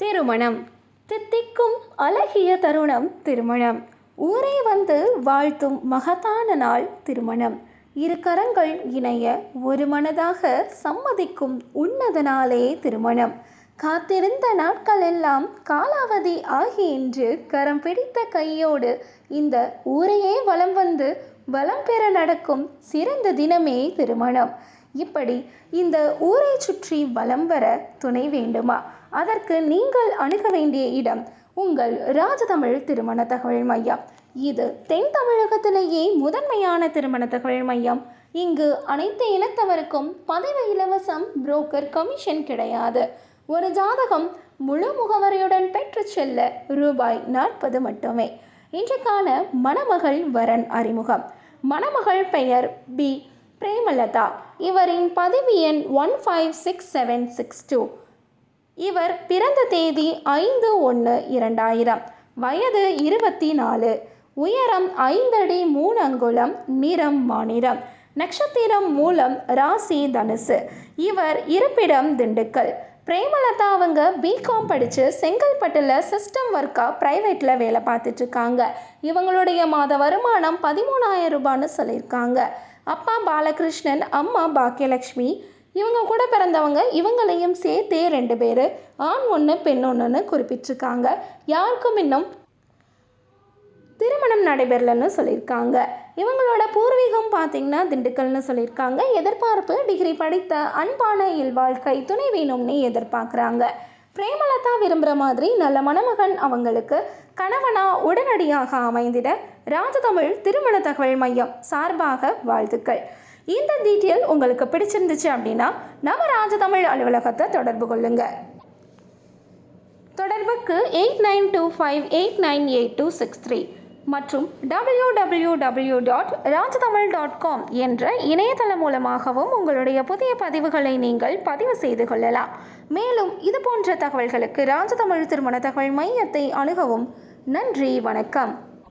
திருமணம். தித்திக்கும் அழகிய தருணம் திருமணம். ஊரே வந்து வாழ்த்தும் மகத்தான நாள் திருமணம். இரு கரங்கள் இணைய ஒரு மனதாக சம்மதிக்கும் உன்னத நாளே திருமணம். காத்திருந்த நாட்கள் எல்லாம் காலாவதி ஆகி இன்று கரம் பிடித்த கையோடு இந்த ஊரையே வலம் வந்து வலம் பெற நடக்கும் சிறந்த தினமே திருமணம். இப்படி இந்த ஊரை சுற்றி வலம் வர துணை வேண்டுமா? அதற்கு நீங்கள் அணுக வேண்டிய இடம் உங்கள் ராஜதமிழ் திருமண தகவல் மையம். இது தென் தமிழகத்திலேயே முதன்மையான திருமண தகவல் மையம். இங்கு அனைத்து இனத்தவருக்கும் பதவி இலவசம் புரோக்கர் கமிஷன் கிடையாது. ஒரு ஜாதகம் முழு முகவரியுடன் பெற்று செல்ல ரூபாய் நாற்பது மட்டுமே. இன்றைக்கான மணமகள் வரன் அறிமுகம். மணமகள் பெயர் பி. பிரேமலதா. இவரின் பதவி எண் one five six seven six two. இவர் பிறந்த தேதி ஐந்து ஒன்று இரண்டாயிரம். வயது இருபத்தி நாலு உயரம் ஐந்தடி மூணு அங்குலம் நிறம் மாநிலம். நட்சத்திரம் மூலம் ராசி தனுசு. இவர் இருப்பிடம் திண்டுக்கல். பிரேமலதா அவங்க பிகாம் படித்து செங்கல்பட்டில் சிஸ்டம் ஒர்க்காக ப்ரைவேட்டில் வேலை பார்த்துட்ருக்காங்க. இவங்களுடைய மாத வருமானம் பதிமூணாயிரம் ரூபான்னு சொல்லியிருக்காங்க. அப்பா பாலகிருஷ்ணன் அம்மா பாக்கியலக்ஷ்மி இவங்க கூட பிறந்தவங்க இவங்களையும் சேர்த்தே ரெண்டு பேர். ஆண் ஒன்று பெண் ஒன்றுன்னு குறிப்பிட்டிருக்காங்க. யாருக்கும் இன்னும் திருமணம் நடைபெறலன்னு சொல்லியிருக்காங்க. இவங்களோட பூர்வீகம் பார்த்திங்கன்னா திண்டுக்கல்னு சொல்லியிருக்காங்க. எதிர்பார்ப்பு டிகிரி படித்த அன்பான இல்வாழ்க்கை துணை வேணும்னு எதிர்பார்க்குறாங்க. பிரேமலதா விரும்புகிற மாதிரி நல்ல மணமகன் அவங்களுக்கு கணவனா உடனடியாக அமைந்திட ராஜதமிழ் திருமண தகவல் மையம் சார்பாக வாழ்த்துக்கள். இந்த டீட்டெயில் உங்களுக்கு பிடிச்சிருந்துச்சு அப்படின்னா நம்ம ராஜதமிழ் அலுவலகத்தை தொடர்பு கொள்ளுங்க. தொடர்புக்கு eight nine two five eight nine eight two six three மற்றும் W W W dot Rajatamil dot com என்ற இணையதளம் மூலமாகவும் உங்களுடைய புதிய பதிவுகளை நீங்கள் பதிவு செய்து கொள்ளலாம். மேலும் இது போன்ற தகவல்களுக்கு ராஜதமிழ் திருமண தகவல் மையத்தை அணுகவும். நன்றி வணக்கம்.